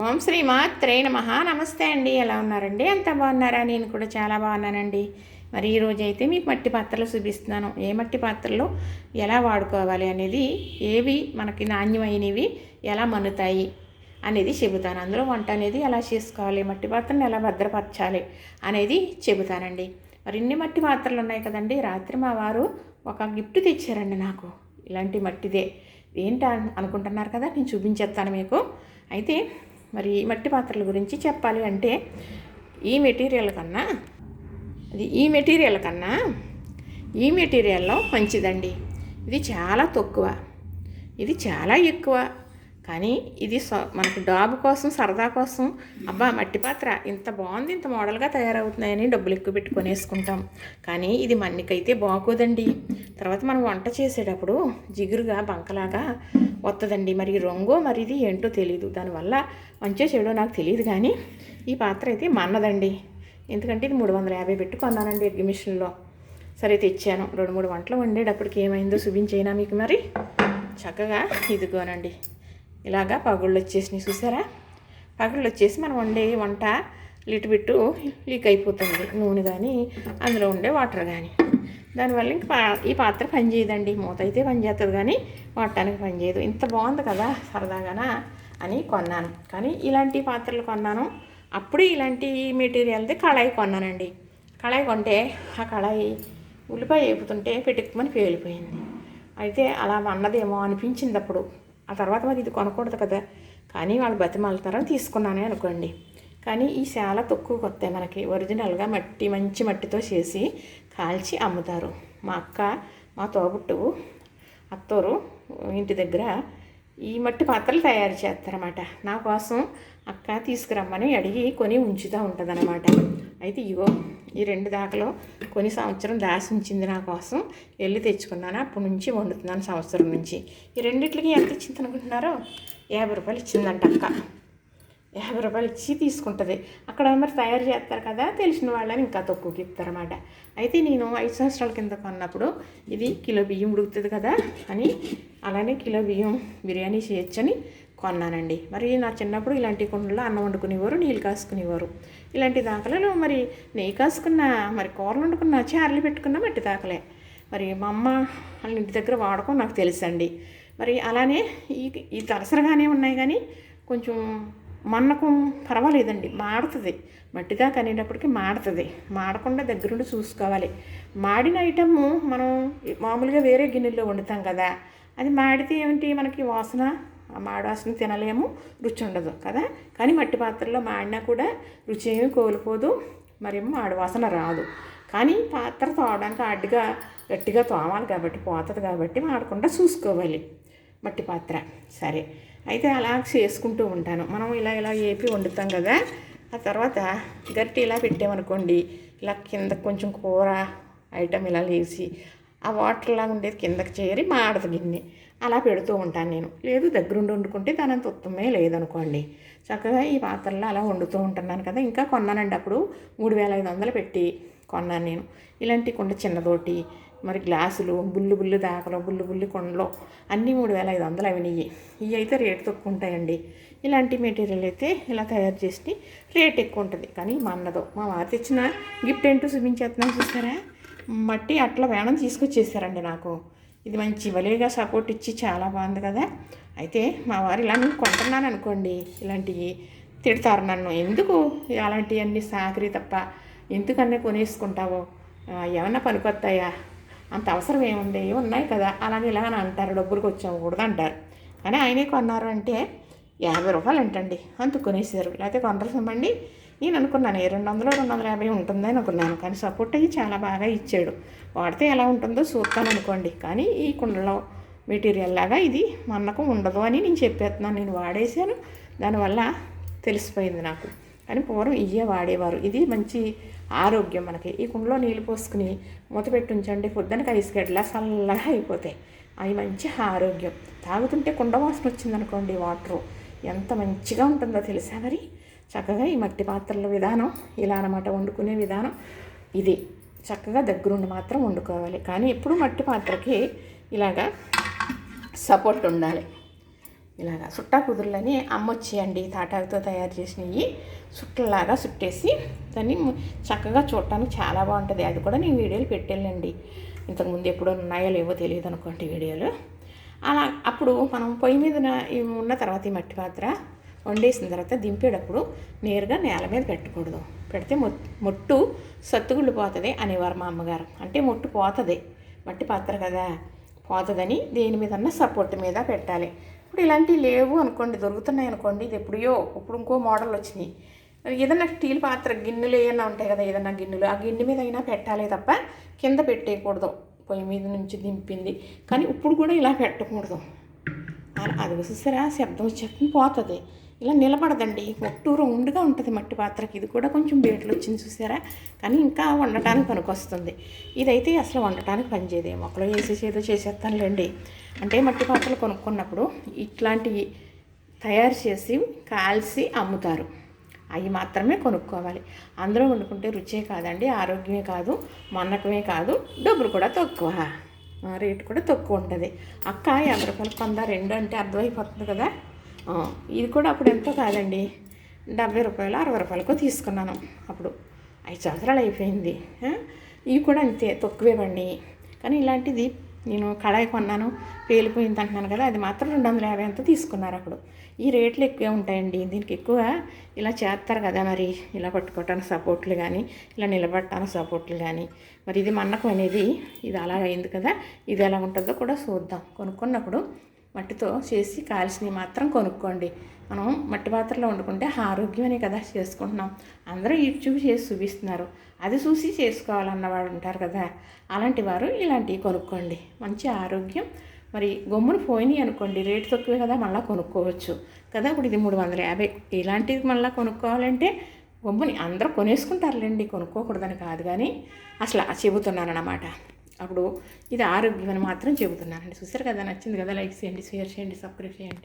ఓం శ్రీ మాత్రే నమ. నమస్తే అండి. ఎలా ఉన్నారండి? అంత బాగున్నారా? నేను కూడా చాలా బాగున్నానండి. మరి ఈరోజు అయితే మీకు మట్టి పాత్రలు చూపిస్తున్నాను. ఏ మట్టి పాత్రలు ఎలా వాడుకోవాలి అనేది ఏవి మనకి నాణ్యమైనవి ఎలా మన్నుతాయి అనేది చెబుతాను. అందులో వంట అనేది ఎలా చేసుకోవాలి మట్టి పాత్రను ఎలా భద్రపరచాలి అనేది చెబుతానండి. మరి ఇన్ని మట్టి పాత్రలు ఉన్నాయి కదండి. రాత్రి మా వారు ఒక గిఫ్ట్ తెచ్చారండి నాకు. ఇలాంటి మట్టిదే. ఏంటి అనుకుంటున్నారు కదా? నేను చూపించేస్తాను మీకు. అయితే మరి ఈ మట్టి పాత్రల గురించి చెప్పాలి అంటే ఈ మెటీరియల్ కన్నా అది ఈ మెటీరియల్ కన్నా ఈ మెటీరియల్లో మంచిదండి. ఇది చాలా తక్కువ. ఇది చాలా ఎక్కువ. కానీ ఇది మనకు డాబు కోసం సరదా కోసం అబ్బా మట్టి పాత్ర. ఇంత బాగుంది ఇంత మోడల్గా తయారవుతున్నాయని డబ్బులు ఎక్కువ పెట్టి కొనేసుకుంటాం. కానీ ఇది మన్నికైతే బాగోదండి. తర్వాత మనం వంట చేసేటప్పుడు జిగురుగా బంకలాగా వస్తుందండి మరి రంగు మరి ఇది ఏంటో తెలియదు దానివల్ల మంచిగా చెడో నాకు తెలియదు కానీ ఈ పాత్ర అయితే మన్నదండి. ఎందుకంటే ఇది మూడు వందల యాభై పెట్టి కొన్నానండి సరే తెచ్చాను. రెండు మూడు వంటలు వండేటప్పటికి ఏమైందో చూపించేనా మీకు మరి? చక్కగా ఇదిగోనండి. ఇలాగా పగుళ్ళు వచ్చేసినాయి చూసారా? పగుళ్ళు వచ్చేసి మనం వండే వంట లిటు బిట్టు లీక్ అయిపోతుంది. నూనె కానీ అందులో ఉండే వాటర్ కానీ దానివల్ల ఇంక పా- ఈ పాత్ర పనిచేయదండి. మూత అయితే పనిచేస్తుంది కానీ వాడటానికి పనిచేయదు. ఇంత బాగుంది కదా సరదాగానా అని కొన్నాను. కానీ ఇలాంటి పాత్రలు కొన్నాను. అప్పుడు ఇలాంటి మెటీరియల్ది కళాయి కొన్నానండి. కళాయి కొంటే ఆ కళాయి ఉల్లిపాయ వేపుతుంటే పెట్టుకుమని పేలిపోయింది. అయితే అలా అన్నదేమో అనిపించింది అప్పుడు. ఆ తర్వాత మరి ఇది కొనకూడదు కదా. కానీ వాళ్ళు బతిమాలతరం తీసుకున్నానే అనుకోండి. కానీ ఈ శాల తక్కువ కొత్త మనకి ఒరిజినల్గా మట్టి మంచి మట్టితో చేసి కాల్చి అమ్ముతారు. మా అక్క మా తోబుట్టు అత్తోరు ఇంటి దగ్గర ఈ మట్టి పాత్రలు తయారు చేస్తారన్నమాట. నా కోసం అక్క తీసుకురమ్మని అడిగి కొని ఉంచుతూ ఉంటుందన్నమాట. అయితే ఇగో ఈ రెండు దాకలో కొన్ని సంవత్సరం దాసి ఉంచింది నా కోసం. వెళ్ళి తెచ్చుకున్నాను. అప్పటి నుంచి వండుతున్నాను సంవత్సరం నుంచి. ఈ రెండిట్లకి ఎంత ఇచ్చింది అనుకుంటున్నారో? యాభై రూపాయలు ఇచ్చిందంట అక్క. యాభై రూపాయలు ఇచ్చి తీసుకుంటుంది. అక్కడ మరి తయారు చేస్తారు కదా తెలిసిన వాళ్ళని ఇంకా తక్కువకి ఇస్తారన్నమాట. అయితే నేను ఐదు సంవత్సరాల కింద కొన్నప్పుడు ఇది కిలో బియ్యం ఉడుకుతుంది కదా అని అలానే కిలో బియ్యం బిర్యానీ చేయొచ్చని కొన్నానండి. మరి నా చిన్నప్పుడు ఇలాంటి కుండల్లో అన్నం వండుకునేవారు నీళ్ళు కాసుకునేవారు. ఇలాంటి దాఖలలో మరి నెయ్యి కాసుకున్న మరి కూరలు వండుకున్న చారలు పెట్టుకున్న మట్టి దాకలే మరి మా అమ్మ వాళ్ళ ఇంటి దగ్గర వాడకం నాకు తెలుసండి. మరి అలానే ఈ ఈ తలసరగానే ఉన్నాయి కానీ కొంచెం మన్నకం పర్వాలేదండి. మాడుతుంది. మట్టి కనేటప్పటికి మాడుతుంది. మాడకుండా దగ్గరుండి చూసుకోవాలి. మాడిన ఐటమ్ మనం మామూలుగా వేరే గిన్నెల్లో వండుతాం కదా. అది మాడితే ఏమిటి? మనకి వాసన మాడాసుని తినలేము రుచి ఉండదు కదా? కానీ మట్టి పాత్రలో మాడినా కూడా రుచి ఏమీ కోల్పోదు మరేమో మాడవాసన రాదు. కానీ పాత్ర తోవడానికి అడ్డుగా గట్టిగా తోమాలి కాబట్టి పోతుంది కాబట్టి మాడకుండా చూసుకోవాలి మట్టి పాత్ర. సరే అయితే అలా చేసుకుంటూ ఉంటాను. మనం ఇలా ఇలా ఏపి వండుతాం కదా? ఆ తర్వాత గట్టి ఇలా పెట్టామనుకోండి ఇలా కింద కొంచెం కూర ఐటమ్ ఇలా లేచి ఆ వాటర్లా ఉండేది కిందకి చేరి మాడదు గిన్నె. అలా పెడుతూ ఉంటాను నేను. లేదు దగ్గరుండి వండుకుంటే దానంత ఉత్తమే లేదనుకోండి. చక్కగా ఈ పాత్రలో అలా వండుతూ ఉంటున్నాను కదా. ఇంకా కొన్నానండి అప్పుడు. మూడు వేల ఐదు వందలు పెట్టి కొన్నాను నేను. ఇలాంటి కుండ చిన్నదోటి మరి గ్లాసులు బుల్లు బుల్లు దాకలు బుల్లు బుల్లి కొండలు అన్నీ మూడు వేల ఐదు వందలు అవినవి ఇవి అయితే రేటు తక్కువ ఉంటాయండి. ఇలాంటి మెటీరియల్ అయితే ఇలా తయారు చేసి రేట్ ఎక్కువ ఉంటుంది. కానీ మా అన్నదో మా వారు తెచ్చిన గిఫ్ట్ ఏంటో చూపించేస్తున్నాను చూసారా మట్టి అట్లా వేణం తీసుకొచ్చేసారండి నాకు. ఇది మంచి వలేగా సపోర్ట్ ఇచ్చి చాలా బాగుంది కదా. అయితే మా వారు ఇలా నేను కొంటున్నాను అనుకోండి ఇలాంటివి తిడతారు నన్ను. ఎందుకు అలాంటివన్నీ సాకరి తప్ప? ఎందుకన్నా కొనేసుకుంటావో? ఏమన్నా పనికొస్తాయా అంత అవసరం ఏముంది? ఉన్నాయి కదా? అలానే ఇలా అని అంటారు. డబ్బులకు వచ్చాకూడదు కూడా అంటారు. కానీ ఆయనే కొన్నారు అంటే యాభై రూపాయలు అంటండి. అంత కొనేసారు. లేకపోతే కొందరు ఇవ్వండి. నేను అనుకున్నాను ఏ రెండు వందలు రెండు వందల యాభై ఉంటుందని అనుకున్నాను. కానీ సపోర్ట్ అయ్యి చాలా బాగా ఇచ్చాడు. వాడితే ఎలా ఉంటుందో చూస్తాను అనుకోండి. కానీ ఈ కుండలో మెటీరియల్ లాగా ఇది మన్నకం ఉండదు అని నేను చెప్పేస్తున్నాను. నేను వాడేసాను దానివల్ల తెలిసిపోయింది నాకు. కానీ పూర్వం ఇయ్యే వాడేవారు. ఇది మంచి ఆరోగ్యం మనకి. ఈ కుండలో నీళ్ళు పోసుకుని మూత పెట్టి ఉంచండి. పొద్దునకి ఐస్ గడ్డలా చల్లగా అయిపోతాయి. అవి మంచి ఆరోగ్యం. తాగుతుంటే కుండ వాసన వచ్చిందనుకోండి వాటరు ఎంత మంచిగా ఉంటుందో తెలుసా మరి? చక్కగా ఈ మట్టి పాత్రల విధానం ఇలా అనమాట వండుకునే విధానం ఇది. చక్కగా దగ్గరుండి మాత్రం వండుకోవాలి. కానీ ఎప్పుడు మట్టి పాత్రకి ఇలాగా సపోర్ట్ ఉండాలి. ఇలాగా సుట్టా కుదురులని అమ్మ వచ్చేయండి తాటాకుతో తయారు చేసినవి సుట్టలాగా సుట్టేసి దాన్ని చక్కగా చూడటానికి చాలా బాగుంటుంది. అది కూడా నేను వీడియోలు పెట్టానండి ఇంతకుముందు ఎప్పుడో ఉన్నాయో లేవో తెలియదు అనుకోండి వీడియోలు. అలా అప్పుడు మనం పొయ్యి మీద ఉన్న తర్వాత ఈ మట్టి పాత్ర వండేసిన తర్వాత దింపేటప్పుడు నేరుగా నేల మీద పెట్టకూడదు. పెడితే మొ- మొట్టు సత్తుగుళ్ళు పోతుంది అనేవారు మా అమ్మగారు. అంటే మొట్టు పోతుంది. మట్టి పాత్ర కదా పోతుందని దేని మీద సపోర్ట్ మీద పెట్టాలి. ఇప్పుడు ఇలాంటివి లేవు అనుకోండి దొరుకుతున్నాయి అనుకోండి ఇది ఎప్పుడో ఇప్పుడు ఇంకో మోడల్ వచ్చినాయి. ఏదన్నా స్టీల్ పాత్ర గిన్నెలు ఏమైనా ఉంటాయి కదా ఏదన్నా గిన్నెలు ఆ గిన్నె మీద అయినా పెట్టాలి తప్ప కింద పెట్టేయకూడదు. పొయ్యి మీద నుంచి దింపింది. కానీ ఇప్పుడు కూడా ఇలా పెట్టకూడదు. అలా అది చూసారా శబ్దం వచ్చేస్తుంది పోతుంది. ఇలా నిలబడదండి. ఒట్టు రౌండ్గా ఉంటుంది మట్టి పాత్రకి. ఇది కూడా కొంచెం బేట్లు వచ్చింది చూసారా? కానీ ఇంకా వండటానికి పనికొస్తుంది. ఇదైతే అసలు వండటానికి పనిచేయదు మొక్కలు వేసేసి ఏదో చేసేస్తానులేండి అంటే మట్టి పాత్రలు కొనుక్కున్నప్పుడు ఇట్లాంటివి తయారు చేసి కాల్చి అమ్ముతారు. అవి మాత్రమే కొనుక్కోవాలి. అందులో వండుకుంటే రుచే కాదండి ఆరోగ్యమే కాదు మన్నకమే కాదు డబ్బులు కూడా తక్కువ. రేటు కూడా తక్కువ ఉంటుంది. అక్క యాభై రూపాయలు కొంద రెండు అంటే అర్థమైపోతుంది కదా? ఇది కూడా అప్పుడు ఎంతో కాదండి? డెబ్బై రూపాయలు అరవై రూపాయలకు తీసుకున్నాను అప్పుడు. ఐదు సంవత్సరాలు అయిపోయింది. ఇవి కూడా అంతే తక్కువేవండి. కానీ ఇలాంటిది నేను కళాయి కొన్నాను పేలిపోయింది అంటున్నాను కదా అది మాత్రం రెండు వందల యాభై అంతా తీసుకున్నారు అప్పుడు. ఈ రేట్లు ఎక్కువే ఉంటాయండి. దీనికి ఎక్కువ ఇలా చేస్తారు కదా మరి ఇలా పట్టుకోవటానికి సపోర్ట్లు కానీ ఇలా నిలబడటానికి సపోర్ట్లు కానీ మరి ఇది మన్నకం అనేది ఇది అలా అయింది కదా ఇది ఎలా ఉంటుందో కూడా చూద్దాం. కొనుక్కున్నప్పుడు మట్టితో చేసి కాల్చినవి మాత్రం కొనుక్కోండి. మనం మట్టి పాత్రలో వండుకుంటే ఆరోగ్యమనే కదా చేసుకుంటున్నాం. అందరూ యూట్యూబ్ చేసి చూపిస్తున్నారు. అది చూసి చేసుకోవాలన్న వాడు ఉంటారు కదా. అలాంటి వారు ఇలాంటివి కొనుక్కోండి. మంచి ఆరోగ్యం. మరి గమ్మును పోయినాయి అనుకోండి. రేటు తక్కువే కదా మళ్ళీ కొనుక్కోవచ్చు. కదా ఇప్పుడు ఇది మూడు వందల యాభై. ఇలాంటిది మళ్ళీ కొనుక్కోవాలంటే గమ్ముని అందరూ కొనేసుకుంటారులేండి. కొనుక్కోకూడదని కాదు కానీ అసలు చెబుతున్నాను అన్నమాట అప్పుడు ఇది ఆరోగ్యం అని మాత్రం చెబుతున్నానండి. చూసారు కదా నచ్చింది కదా లైక్ చేయండి షేర్ చేయండి సబ్స్క్రైబ్ చేయండి.